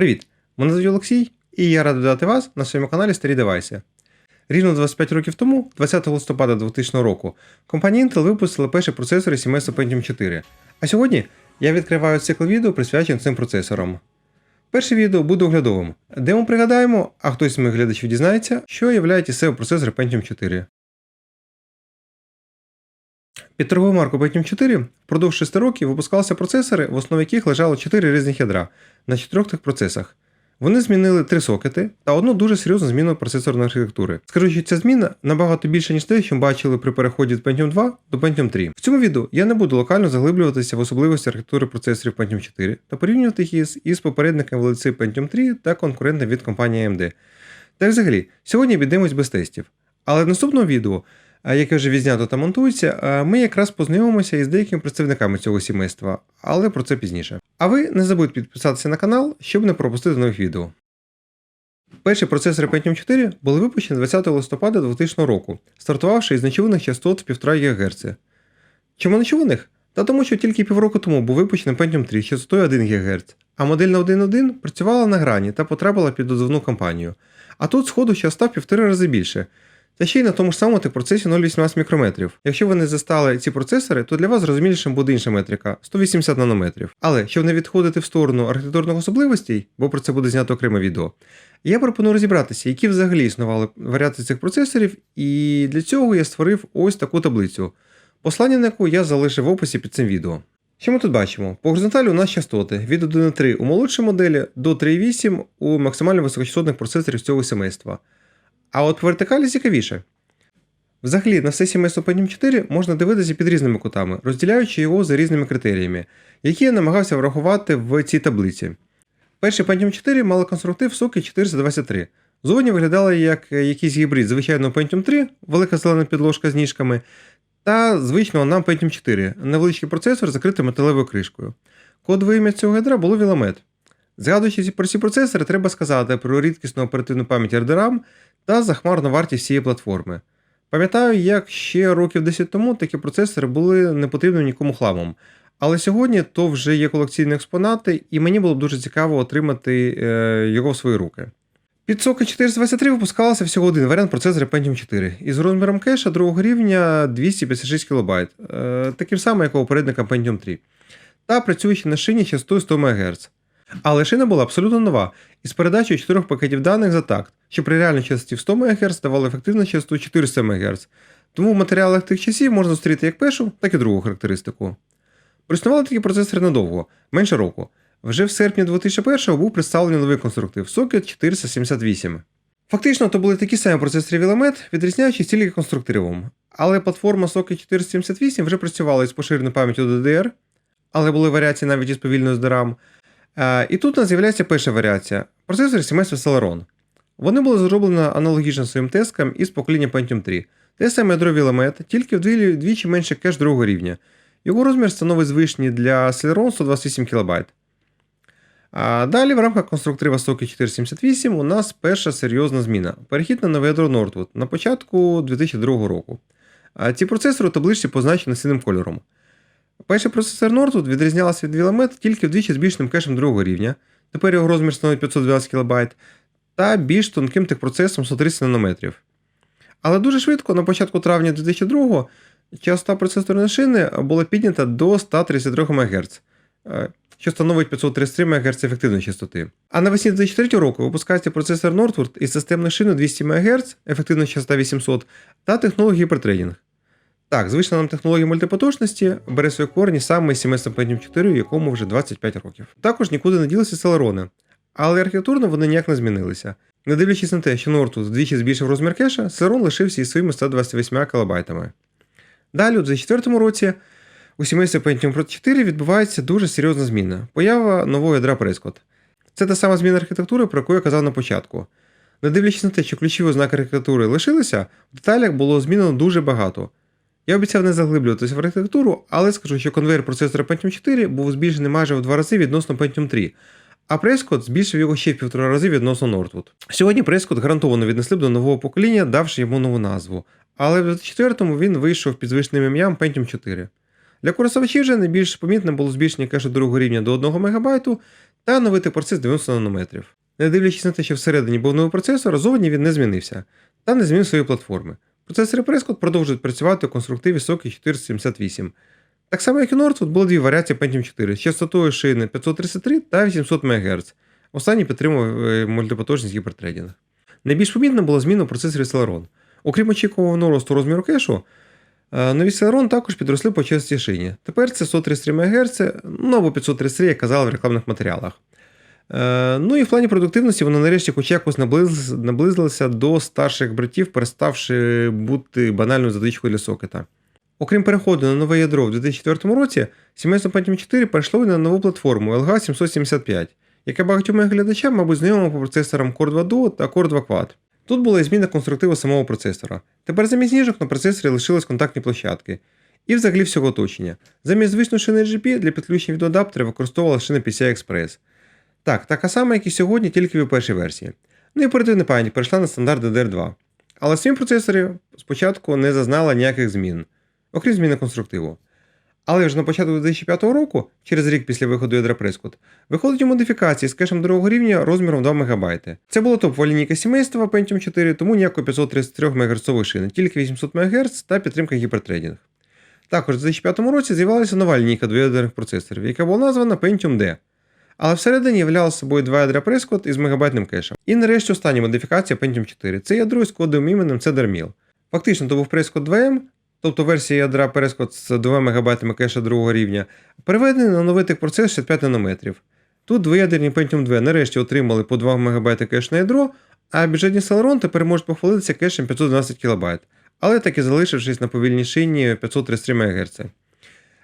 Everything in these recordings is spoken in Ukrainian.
Привіт! Мене звуть Олексій, і я радий додати вас на своєму каналі Старі Девайси. Рівно 25 років тому, 20 листопада 2000 року, компанія Intel випустила перші процесори сімейства Pentium 4. А сьогодні я відкриваю цикл відео, присвячений цим процесорам. Перше відео буде оглядовим, де ми пригадаємо, а хтось з моїх глядачів дізнається, що являють із себе процесори Pentium 4. Під торговою маркою Pentium 4 впродовж 6 років випускалися процесори, в основі яких лежало 4 різних ядра на чотирьох тих процесах. Вони змінили три сокети та одну дуже серйозну зміну процесорної архітектури. Скажу, що ця зміна набагато більше, ніж те, що ми бачили при переході з Pentium 2 до Pentium 3. В цьому відео я не буду локально заглиблюватися в особливості архітектури процесорів Pentium 4 та порівнювати їх із, із попередниками вулиці Pentium 3 та конкурентом від компанії AMD. Та й взагалі, сьогодні обійдемось без тестів. Але в наступному відео, яке вже відзнято та монтується, ми якраз познайомимося із деякими представниками цього сімейства, але про це пізніше. А ви не забудьте підписатися на канал, щоб не пропустити нових відео. Перші процесори Pentium 4 були випущені 20 листопада 2000 року, стартувавши із нечуваних частот в 1,5 ГГц. Чому нечуваних? Та тому, що тільки півроку тому був випущений Pentium 3 з частотою 1 ГГц, а модель на 1.1 працювала на грані та потрапила під дозвону кампанію. А тут сходу ще став півтори рази більше. Та ще й на тому ж самому процесі 0,18 мікрометрів. Якщо ви не застали ці процесори, то для вас зрозумілішим буде інша метрика 180 нанометрів. Але щоб не відходити в сторону архітектурних особливостей, бо про це буде знято окреме відео, я пропоную розібратися, які взагалі існували варіації цих процесорів, і для цього я створив ось таку таблицю, послання на яку я залишив в описі під цим відео. Що ми тут бачимо? По горизонталі у нас частоти від 1,3 у молодшій моделі до 3,8 у максимально високочастотних процесорів цього семейства. А от по вертикалі цікавіше. Взагалі, на все сімейство Pentium 4 можна дивитися під різними кутами, розділяючи його за різними критеріями, які я намагався врахувати в цій таблиці. Перший Pentium 4 мали конструктив соки 423. Зовні виглядали як якийсь гібрид звичайного Pentium 3, велика зелена підложка з ніжками, та звичного нам Pentium 4, невеличкий процесор, закритий металевою кришкою. Кодове ім'я цього ядра було Віламет. Згадуючи про ці процесори, треба сказати про рідкісну оперативну пам'ять RDRAM та захмарну вартість цієї платформи. Пам'ятаю, як ще років 10 тому такі процесори були не потрібним нікому хламом. Але сьогодні то вже є колекційні експонати, і мені було б дуже цікаво отримати е, його в свої руки. Під сока 423 випускалося всього один варіант процесора Pentium 4 із розміром кеша другого рівня 256 кБ, е, таким самим, як у попередника Pentium 3, та працюючи на шині частотою 100 МГц. Але шина була абсолютно нова, із передачею 4 пакетів даних за такт, що при реальній частоті в 100 МГц давали ефективну частоту 400 МГц. Тому в матеріалах тих часів можна зустріти як першу, так і другу характеристику. Проіснували такі процесори недовго, менше року. Вже в серпні 2001-го був представлений новий конструктив Socket 478. Фактично, то були такі самі процесори Willamette, відрізняючись тільки конструктивом. Але платформа Socket 478 вже працювала із поширеною пам'яттю DDR, але були варіації навіть із повільною з DRAM. А, І тут у нас з'являється перша варіація процесор сімейства Celeron. Вони були зроблені аналогічно своїм тескам із покоління Pentium 3. Те саме ядро Willamette, тільки вдвічі менше кеш другого рівня. Його розмір становить звичний для Celeron 128 кБ. А далі в рамках конструктива Socket 478 у нас перша серйозна зміна. Перехід на нове ядро Northwood на початку 2002 року. А ці процесори у табличці позначені синим кольором. Перший процесор Northwood відрізнявся від Willamette тільки вдвічі збільшеним кешем другого рівня, тепер його розмір становить 512 кБ, та більш тонким техпроцесом 130 нанометрів. Але дуже швидко, на початку травня 2002 частота процесорної шини була піднята до 133 МГц, що становить 533 МГц ефективної частоти. А навесні 2003 року випускається процесор Northwood із системною шиною 200 МГц, ефективна частота 800 та технології гіпертрейдинг. Так, звична нам технологія мультипоточності бере свої корні саме з сімейства Pentium 4, якому вже 25 років. Також нікуди не ділися селерони, але архітектурно вони ніяк не змінилися. Не дивлячись на те, що Northwood вдвічі збільшив розмір кеша, Celeron лишився із своїми 128 кБ. Далі, у 2004 році, у сімействі Pentium 4 відбувається дуже серйозна зміна поява нового ядра Prescott. Це та сама зміна архітектури, про яку я казав на початку. Не дивлячись на те, що ключові ознаки архітектури лишилися, в деталях було змінено дуже багато. Я обіцяв не заглиблюватися в архітектуру, але скажу, що конвейер процесора Pentium 4 був збільшений майже в два рази відносно Pentium 3, а Prescott збільшив його ще в півтора рази відносно Northwood. Сьогодні Prescott гарантовано віднесли б до нового покоління, давши йому нову назву. Але в 2004-му він вийшов під звичним ім'ям Pentium 4. Для користувачів вже найбільш помітним було збільшення кешу другого рівня до 1 МБ та оновити процес 90 нанометрів. Не дивлячись на те, що всередині був новий процесор, зовні він не змінився та не змінив свої платформи. Процесори Prescott продовжують працювати у конструктиві Socket 478. Так само, як і Northwood, було дві варіації Pentium 4 з частотою шини 533 та 800 МГц. Останній підтримував е, мультипотужність гіпертредінг. Найбільш помітна була зміна у процесорі Celeron. Окрім очікуваного росту розміру кешу, е, нові Celeron також підросли по частоті шині. Тепер це 133 МГц, ну або 533, як казали в рекламних матеріалах. Е, Ну і в плані продуктивності воно нарешті хоч якось наблизилося до старших братів, переставши бути банальною затичкою для сокета. Окрім переходу на нове ядро в 2004 році, сімейство Pentium 4 перейшло на нову платформу LG 775, яка багатьом глядачам, мабуть, знайома по процесорам Core 2 Duo та Core 2 Quad. Тут була і зміна конструктиву самого процесора. Тепер замість ніжок на процесорі лишились контактні площадки. І взагалі всього оточення. Замість звичної шини GP для підключення від адаптера використовувала шина PCI Express. Так, така сама, як і сьогодні, тільки в першій версії. Ну і оперативна пам'ять перейшла на стандарт DDR2. Але самі процесори спочатку не зазнала ніяких змін, окрім зміни конструктиву. Але вже на початку 2005 року, через рік після виходу ядра Prescott, виходить у модифікації з кешем другого рівня розміром 2 МБ. Це було топова лінійка сімейства Pentium 4, тому ніякої 533 МГц шини, тільки 800 МГц та підтримка гіпертредінг. Також у 2005 році з'явилася нова лінійка двоядерних процесорів, яка була названа Pentium D. Але всередині являла собою два ядра Prescott із мегабайтним кешем. І нарешті остання модифікація Pentium 4. Це ядро з кодовим іменем Cedar Фактично, то був Prescott 2M, тобто версія ядра Prescott з 2 МБ кеша другого рівня, переведений на новий процес 65 нанометрів. Тут двоядерні Pentium 2 нарешті отримали по 2 МБ кеш на ядро, а бюджетні Celeron тепер можуть похвалитися кешем 512 кБ, але так і залишившись на повільній шині 533 МГц.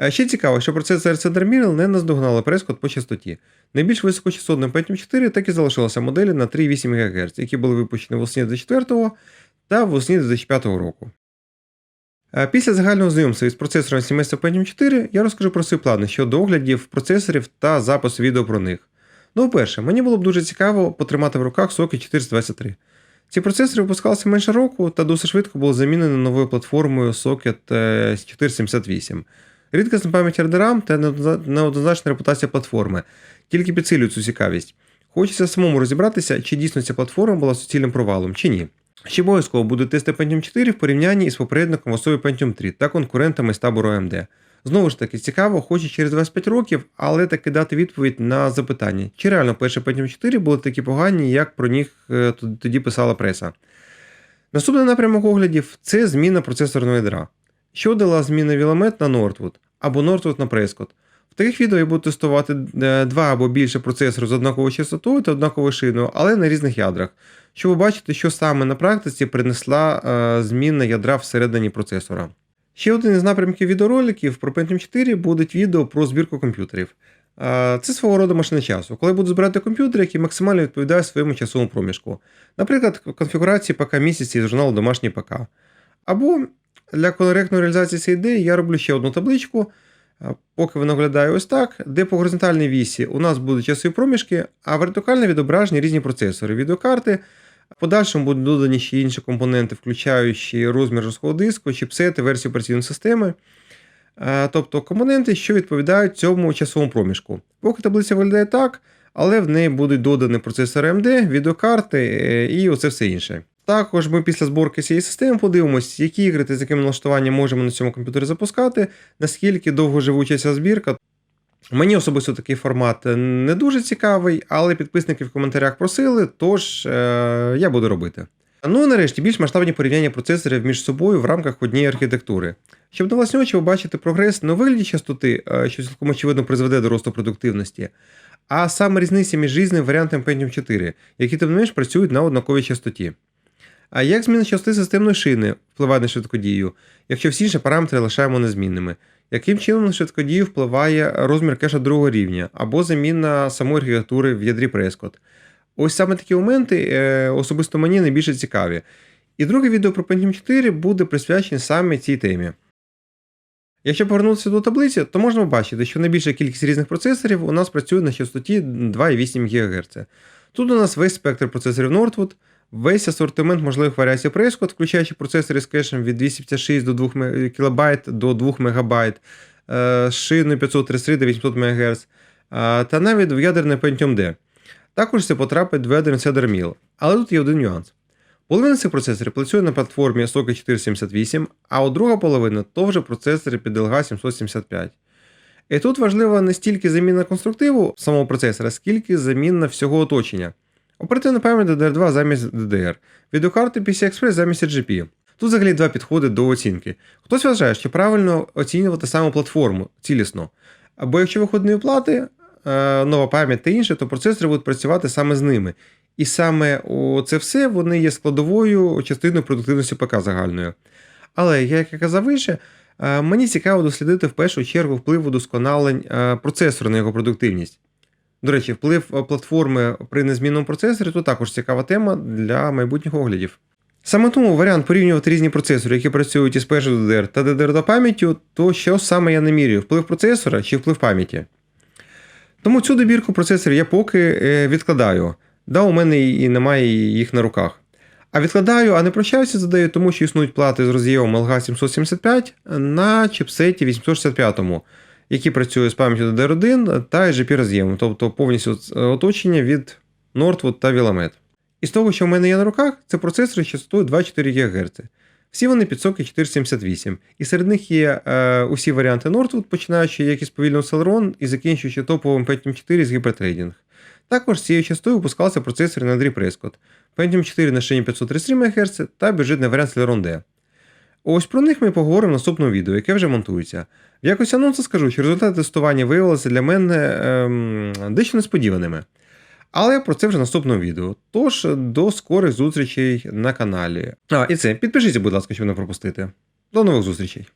Е, Ще цікаво, що процесор Cedar Mill не наздогнали Prescott по частоті. Найбільш високочастотним Pentium 4 так і залишилися моделі на 3,8 ГГц, які були випущені восені 2004 та восені 2005 року. Е, Після загального знайомства із процесором сімейства Pentium 4 я розкажу про свої плани щодо оглядів процесорів та запису відео про них. Ну, по-перше, мені було б дуже цікаво потримати в руках Socket 423. Ці процесори випускалися менше року та досить швидко були замінені новою платформою Socket е, 478. Рідкісна пам'ять RDRAM та неоднозначна репутація платформи тільки підсилюють цю цікавість. Хочеться самому розібратися, чи дійсно ця платформа була суцільним провалом, чи ні. Ще обов'язково будуть тести Pentium 4 в порівнянні із попередником в особі Pentium 3 та конкурентами з табору AMD. Знову ж таки, цікаво, хоч через 25 років, але таки дати відповідь на запитання, чи реально перші Pentium 4 були такі погані, як про них е, тоді писала преса. Наступний напрямок оглядів це зміна процесорного ядра. Що дала зміна Willamette на Northwood або Northwood на Prescott. В таких відео я буду тестувати е, два або більше процесорів з однаковою частотою та однаковою шиною, але на різних ядрах, щоб побачити, що саме на практиці принесла е, зміна ядра всередині процесора. Ще один із напрямків відеороликів про Pentium 4 будуть відео про збірку комп'ютерів. Е, Це свого роду машина часу, коли буду збирати комп'ютери, які максимально відповідають своєму часовому проміжку. Наприклад, конфігурації ПК місяці з журналу Домашній ПК. Або для коректної реалізації цієї ідеї я роблю ще одну табличку, поки вона виглядає ось так, де по горизонтальній вісі у нас будуть часові проміжки, а вертикально відображені різні процесори, відеокарти. В подальшому будуть додані ще інші компоненти, включаючи розмір жорсткого диску, чіпсети, версію операційної системи. Тобто компоненти, що відповідають цьому часовому проміжку. Поки таблиця виглядає так, але в неї будуть додані процесори AMD, відеокарти е, і оце все інше. Також ми після зборки цієї системи подивимося, які ігри та з яким налаштуванням можемо на цьому комп'ютері запускати, наскільки довго живуча ця збірка. Мені особисто такий формат не дуже цікавий, але підписники в коментарях просили, тож е- я буду робити. Ну і нарешті більш масштабні порівняння процесорів між собою в рамках однієї архітектури. Щоб на власні очі побачити прогрес не у вигляді частоти, е, що цілком очевидно призведе до росту продуктивності, а саме різниця між різними варіантами Pentium 4, які тим не менш працюють на однаковій частоті. А як зміна частоти системної шини впливає на швидкодію, якщо всі інші параметри лишаємо незмінними? Яким чином на швидкодію впливає розмір кеша другого рівня або заміна самої архітектури в ядрі Prescott? Ось саме такі моменти е, особисто мені найбільше цікаві. І друге відео про Pentium 4 буде присвячене саме цій темі. Якщо повернутися до таблиці, то можна побачити, що найбільша кількість різних процесорів у нас працює на частоті 2,8 ГГц. Тут у нас весь спектр процесорів Northwood, весь асортимент можливих варіацій Prescott, включаючи процесори з кешем від 256 до 2 кБ до 2 МБ, з шиною 533 до 800 МГц, та навіть двоядерний Pentium D. Також це потрапить двоядерний Cedar Mill. Але тут є один нюанс. Половина цих процесорів працює на платформі Socket 478, а от друга половина то вже процесори під LG 775. І тут важлива не стільки заміна конструктиву самого процесора, скільки заміна всього оточення. Оперативна пам'ять DDR2 замість DDR, відеокарти PCI Express замість RGP. Тут взагалі два підходи до оцінки. Хтось вважає, що правильно оцінювати саму платформу цілісно. Або якщо виходної плати, е, нова пам'ять та інше, то процесори будуть працювати саме з ними. І саме це все вони є складовою частиною продуктивності ПК загальною. Але, як я казав вище, е, мені цікаво дослідити в першу чергу вплив удосконалень е, процесора на його продуктивність. До речі, вплив е, платформи при незмінному процесорі то також цікава тема для майбутніх оглядів. Саме тому варіант порівнювати різні процесори, які працюють із першою DDR та DDR2 пам'яттю, то що саме я не міряю: вплив процесора чи вплив пам'яті. Тому цю добірку процесорів я поки е, відкладаю. Да, у мене і немає їх на руках. А відкладаю, а не прощаюся задаю, тому що існують плати з роз'ємом LG 775 на чіпсеті 865, який працює з пам'яттю DDR1 та GP роз'ємом, тобто повністю оточення від Northwood та Willamette. І з того, що в мене є на руках, це процесори частотою 2,4 ГГц. Всі вони під Socket 478. І серед них є е, усі варіанти Northwood, починаючи як із повільного Celeron і закінчуючи топовим Pentium 4 з гіпертрейдинг. Також з цією частотою випускалися процесори на Андрій Prescott, Pentium 4 на шині 533 МГц та бюджетний варіант Celeron D. Ось про них ми поговоримо в наступному відео, яке вже монтується. В якості анонсу скажу, що результати тестування виявилися для мене ем, дещо несподіваними. Але про це вже в наступному відео. Тож до скорих зустрічей на каналі. А, і це, підпишіться, будь ласка, щоб не пропустити. До нових зустрічей!